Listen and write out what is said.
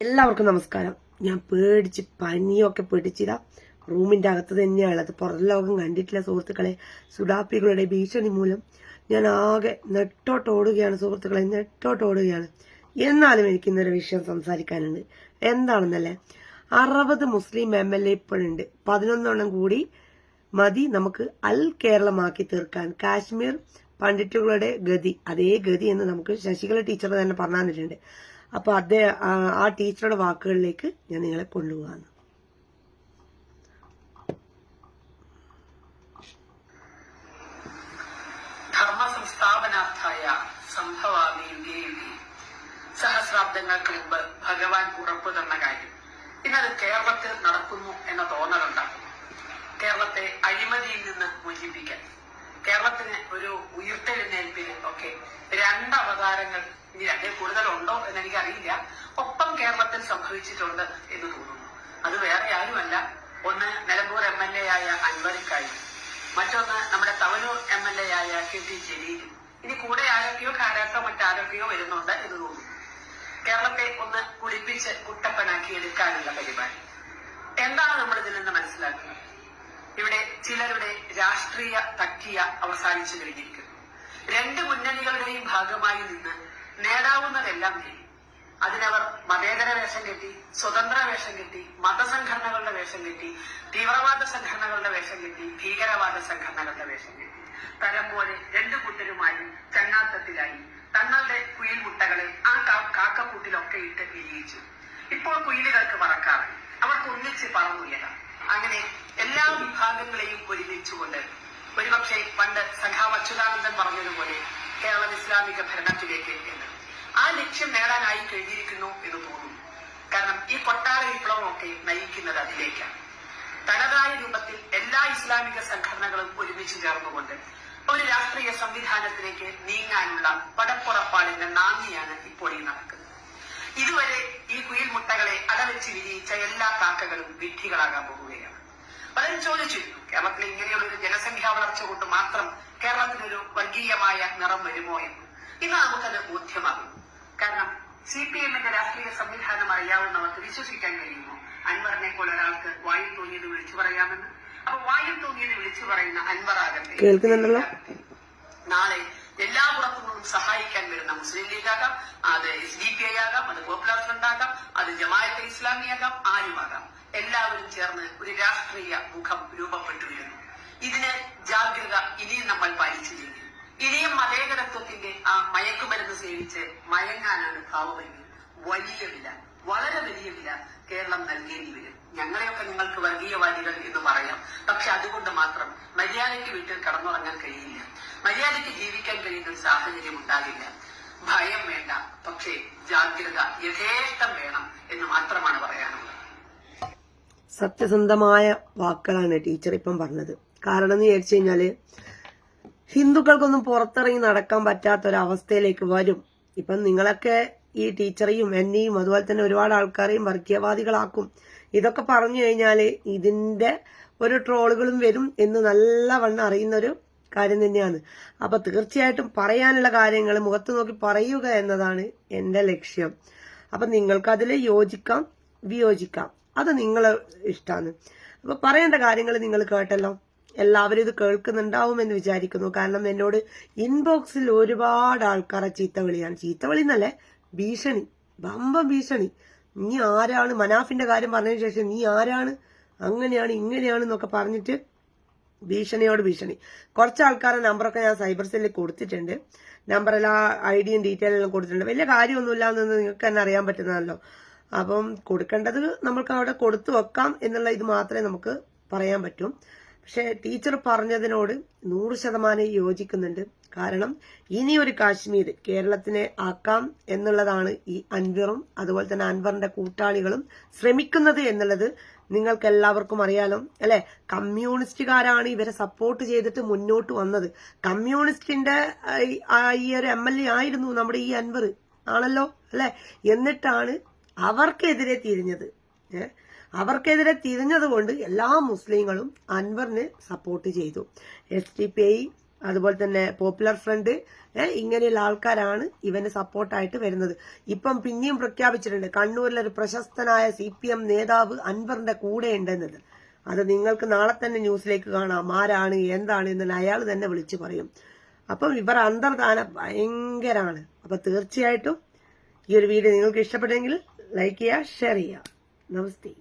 എല്ലാവർക്കും നമസ്കാരം. ഞാൻ പേടിച്ച് പനിയൊക്കെ പിടിച്ചില്ല റൂമിന്റെ അകത്ത് തന്നെയാണുള്ളത്. പുറം ലോകം കണ്ടിട്ടില്ല സുഹൃത്തുക്കളെ. സുഡാപ്പികളുടെ ഭീഷണി മൂലം ഞാൻ ആകെ നെട്ടോട്ടോടുകയാണ് സുഹൃത്തുക്കളെ നെട്ടോട്ടോടുകയാണ്. എന്നാലും എനിക്ക് ഇന്നൊരു വിഷയം സംസാരിക്കാനുണ്ട്. എന്താണെന്നല്ലേ? അറുപത് മുസ്ലിം എം എൽ എ ഇപ്പോഴുണ്ട്. പതിനൊന്നെണ്ണം കൂടി മതി നമുക്ക് അൽ കേരളമാക്കി തീർക്കാൻ. കാശ്മീർ പണ്ഡിറ്റുകളുടെ ഗതി. അതേ ഗതി എന്ന് നമുക്ക് ശശികല ടീച്ചർ തന്നെ പറഞ്ഞു തന്നിട്ടുണ്ട് അപ്പൊ അദ്ദേഹം ആ- ടീച്ചറുടെ വാക്കുകളിലേക്ക് ഞാൻ നിങ്ങളെ കൊണ്ടുപോകാന്ന് സഹസ്രാബ്ദങ്ങൾക്ക് മുമ്പ് ഭഗവാൻ ഉറപ്പ് തന്ന കാര്യം. ഇന്നത് കേരളത്തിൽ നടക്കുന്നു എന്ന തോന്നലുണ്ടാകും കേരളത്തെ അഴിമതിയിൽ നിന്ന് മോചിപ്പിക്കാൻ. കേരളത്തിന് ഒരു ഉയർത്തെഴുന്നേൽപ്പിൽ ഒക്കെ രണ്ട് അവതാരങ്ങൾ ഇനി കൂടുതൽ കൂടുതലുണ്ടോ എന്ന് എനിക്കറിയില്ല ഒപ്പം കേരളത്തിൽ സംഭവിച്ചിട്ടുണ്ട് എന്ന് തോന്നുന്നു. അത് വേറെ ആരുമല്ല. ഒന്ന് നിലമ്പൂർ എം എൽ എ ആയ അൻവറിക്കായി. മറ്റൊന്ന് നമ്മുടെ തവനൂർ എം എൽ എ ആയ കെ ടി ജലീലും. ഇനി കൂടെ ആരൊക്കെയോ കാരാട്ടോ മറ്റാരൊക്കെയോ വരുന്നുണ്ട് എന്ന് തോന്നുന്നു. കേരളത്തെ ഒന്ന് കുളിപ്പിച്ച് കുട്ടപ്പനാക്കി എടുക്കാനുള്ള പരിപാടി. എന്താണ് നമ്മൾ ഇതിൽ നിന്ന് മനസ്സിലാക്കുന്നത്? ഇവിടെ ചിലരുടെ രാഷ്ട്രീയ തക്കിയ അവസാനിച്ചു കഴിഞ്ഞിരിക്കുന്നു. രണ്ട് മുന്നണികളുടെയും ഭാഗമായി നിന്ന് നേടാവുന്നതെല്ലാം നേടി. അതിനവർ മതേതര വേഷം കെട്ടി സ്വതന്ത്ര വേഷം കെട്ടി മതസംഘടനകളുടെ വേഷം കെട്ടി തീവ്രവാദ സംഘടനകളുടെ വേഷം കെട്ടി ഭീകരവാദ സംഘടനകളുടെ വേഷം കെട്ടി. തരം പോലെ രണ്ടു കൂട്ടരുമായി ചങ്ങാത്തത്തിലായി തങ്ങളുടെ കുയിൽ മുട്ടകളെ ആ കാക്കക്കൂട്ടിലൊക്കെ ഇട്ട് വിരിയിച്ചു. ഇപ്പോൾ കുയിലുകൾക്ക് മറക്കാറ് അവർക്ക് ഒന്നിച്ച് പറന്നുയരാം. അങ്ങനെ എല്ലാ വിഭാഗങ്ങളെയും ഒരുമിച്ചുകൊണ്ട് ഒരുപക്ഷെ പണ്ട് സഖാവ് അച്യുതാനന്ദൻ പറഞ്ഞതുപോലെ കേരളം ഇസ്ലാമിക ഭരണത്തിലേക്ക് എന്ന്. ആ ലക്ഷ്യം നേടാനായി കഴിഞ്ഞിരിക്കുന്നു എന്ന് തോന്നുന്നു. കാരണം ഈ കൊട്ടാര വിപ്ലവമൊക്കെ നയിക്കുന്നത് അതിലേക്കാണ്. തനതായ രൂപത്തിൽ എല്ലാ ഇസ്ലാമിക സംഘടനകളും ഒരുമിച്ച് ചേർന്നുകൊണ്ട് ഒരു രാഷ്ട്രീയ സംവിധാനത്തിലേക്ക് നീങ്ങാനുള്ള പടപ്പുറപ്പാടിന്റെ നാന്ദിയാണ് ഇപ്പോൾ ഈ നടക്കുന്നത്. ഇതുവരെ ഈ കുയിൽമുട്ടകളെ അടവെച്ച് വിരിയിച്ച എല്ലാ കാക്കകളും വിഡ്ഢികളാകാൻ പോകുകയാണ്. പലരും ചോദിച്ചിരുന്നു കേരളത്തിൽ ഇങ്ങനെയുള്ള ഒരു ജനസംഖ്യാ വളർച്ച കൊണ്ട് മാത്രം കേരളത്തിനൊരു വർഗീയമായ നിറം വരുമോ എന്ന്. ഇന്ന് നമുക്കത് ബോധ്യമാകും. കാരണം സി പി എമ്മിന്റെ രാഷ്ട്രീയ സംവിധാനം അറിയാവുന്നവർക്ക് വിശ്വസിക്കാൻ കഴിയുമോ? അൻവറിനെ പോലെ ഒരാൾക്ക് വായിൽ തോന്നിയത് വിളിച്ചു പറയാമെന്ന്. അപ്പൊ വായിൽ തോന്നിയത് വിളിച്ചു പറയുന്ന അൻവറാകട്ടെ കേൾക്കുന്നുണ്ടല്ലോ? നാളെ എല്ലാ പുറത്തു നിന്നും സഹായിക്കാൻ വരുന്ന മുസ്ലിം ലീഗാകാം അത് എസ് ഡി പി ഐ ആകാം അത് പോപ്പുലർ ഫ്രണ്ട് ആകാം അത് ജമായത്തെ ഇസ്ലാമിയാകാം ആരുമാകാം. എല്ലാവരും ചേർന്ന് ഒരു രാഷ്ട്രീയ മുഖം രൂപപ്പെട്ടു വരുന്നു ഇതിന് ജാഗ്രത ഇനിയും നമ്മൾ പാലിച്ചില്ലെങ്കിൽ ഇനിയും മതേതരത്വത്തിന്റെ ആ മയക്കുമരുന്ന് സേവിച്ച് മയങ്ങാനാണ് ഭാവമെങ്കിൽ വലിയ വില വളരെ വലിയ വില കേരളം നൽകേണ്ടി വരും. ഞങ്ങളെയൊക്കെ നിങ്ങൾക്ക് വർഗീയവാദികൾ എന്ന് പറയാം. പക്ഷെ അതുകൊണ്ട് മാത്രം മര്യാദയ്ക്ക് വീട്ടിൽ കടന്നുറങ്ങാൻ കഴിയില്ല. മര്യാദയ്ക്ക് ജീവിക്കാൻ കഴിയുന്ന ഒരു സാഹചര്യം ഉണ്ടാകില്ല. ഭയം വേണ്ട പക്ഷേ ജാഗ്രത യഥേഷ്ടം വേണം എന്ന് മാത്രമാണ് പറയാനുള്ളത്. സത്യസന്ധമായ വാക്കുകളാണ് ടീച്ചർ ഇപ്പം പറഞ്ഞത്. കാരണം എന്ന് വിചാരിച്ചു കഴിഞ്ഞാൽ ഹിന്ദുക്കൾക്കൊന്നും പുറത്തിറങ്ങി നടക്കാൻ പറ്റാത്ത ഒരു അവസ്ഥയിലേക്ക് വരും. ഇപ്പം നിങ്ങളൊക്കെ ഈ ടീച്ചറെയും എന്നെയും അതുപോലെ തന്നെ ഒരുപാട് ആൾക്കാരെയും വർഗീയവാദികളാക്കും. ഇതൊക്കെ പറഞ്ഞു കഴിഞ്ഞാൽ ഇതിന്റെ ഒരു ട്രോളുകളും വരും എന്ന് നല്ലവണ്ണം അറിയുന്ന ഒരു കാര്യം തന്നെയാണ്. അപ്പൊ തീർച്ചയായിട്ടും പറയാനുള്ള കാര്യങ്ങൾ മുഖത്ത് നോക്കി പറയുക എന്നതാണ് എന്റെ ലക്ഷ്യം. അപ്പൊ നിങ്ങൾക്ക് അതിൽ യോജിക്കാം വിയോജിക്കാം. അത് നിങ്ങളെ ഇഷ്ടമാണ് അപ്പൊ പറയേണ്ട കാര്യങ്ങൾ നിങ്ങൾ കേട്ടല്ലോ. എല്ലാവരും ഇത് കേൾക്കുന്നുണ്ടാവുമെന്ന് വിചാരിക്കുന്നു. കാരണം എന്നോട് ഇൻബോക്സിൽ ഒരുപാട് ആൾക്കാരെ ചീത്ത വിളിയാണ് ചീത്ത വിളി എന്നല്ലേ ഭീഷണി ബമ്പം ഭീഷണി. നീ ആരാണ്? മനാഫിന്റെ കാര്യം പറഞ്ഞതിന് ശേഷം നീ ആരാണ്? അങ്ങനെയാണ് ഇങ്ങനെയാണ് എന്നൊക്കെ പറഞ്ഞിട്ട് ഭീഷണിയോട് ഭീഷണി. കുറച്ച് ആൾക്കാരുടെ നമ്പറൊക്കെ ഞാൻ സൈബർ സെല്ലിൽ കൊടുത്തിട്ടുണ്ട്. നമ്പർ എല്ലാ ഐഡിയും ഡീറ്റെയിൽ എല്ലാം കൊടുത്തിട്ടുണ്ട്. വലിയ കാര്യമൊന്നുമില്ല എന്ന് നിങ്ങൾക്ക് തന്നെ അറിയാൻ പറ്റുന്നതല്ലോ. അപ്പം കൊടുക്കേണ്ടത് നമ്മൾക്ക് അവിടെ കൊടുത്തു വെക്കാം എന്നുള്ള ഇത് മാത്രമേ നമുക്ക് പറയാൻ പറ്റും. പക്ഷെ ടീച്ചർ പറഞ്ഞതിനോട് നൂറ് ശതമാനം യോജിക്കുന്നുണ്ട്. കാരണം ഇനി ഒരു കാശ്മീർ കേരളത്തിനെ ആക്കാം എന്നുള്ളതാണ് ഈ അൻവറും അതുപോലെ തന്നെ അൻവറിന്റെ കൂട്ടാളികളും ശ്രമിക്കുന്നത് എന്നുള്ളത് നിങ്ങൾക്ക് എല്ലാവർക്കും അറിയാലോ. അല്ലെ? കമ്മ്യൂണിസ്റ്റുകാരാണ് ഇവരെ സപ്പോർട്ട് ചെയ്തിട്ട് മുന്നോട്ട് വന്നത്. കമ്മ്യൂണിസ്റ്റിന്റെ ഈ- ഒരു എം എൽ എ ആയിരുന്നു നമ്മുടെ ഈ അൻവർ. ആണല്ലോ? അല്ലെ? എന്നിട്ടാണ് അവർക്കെതിരെ തിരിഞ്ഞത്. ഏ? അവർക്കെതിരെ തിരിഞ്ഞതുകൊണ്ട് എല്ലാ മുസ്ലിങ്ങളും അൻവറിനെ സപ്പോർട്ട് ചെയ്തു. എസ് ടി പി ഐ അതുപോലെ തന്നെ പോപ്പുലർ ഫ്രണ്ട് ഇങ്ങനെയുള്ള ആൾക്കാരാണ് ഇവന് സപ്പോർട്ടായിട്ട് വരുന്നത്. ഇപ്പം പിന്നെയും പ്രഖ്യാപിച്ചിട്ടുണ്ട് കണ്ണൂരിലെ ഒരു പ്രശസ്തനായ സി പി എം നേതാവ് അൻവറിന്റെ കൂടെ ഉണ്ടെന്നത് അത് നിങ്ങൾക്ക് നാളെ തന്നെ ന്യൂസിലേക്ക് കാണാം ആരാണ് എന്താണ് എന്നുള്ള അയാൾ തന്നെ വിളിച്ചു പറയും. അപ്പം ഇവർ അന്തർധാന ഭയങ്കരാണ്. അപ്പൊ തീർച്ചയായിട്ടും ഈ ഒരു വീഡിയോ നിങ്ങൾക്ക് ഇഷ്ടപ്പെട്ടെങ്കിൽ ലൈക്ക് ചെയ്യുക ഷെയർ ചെയ്യുക. നമസ്തേ.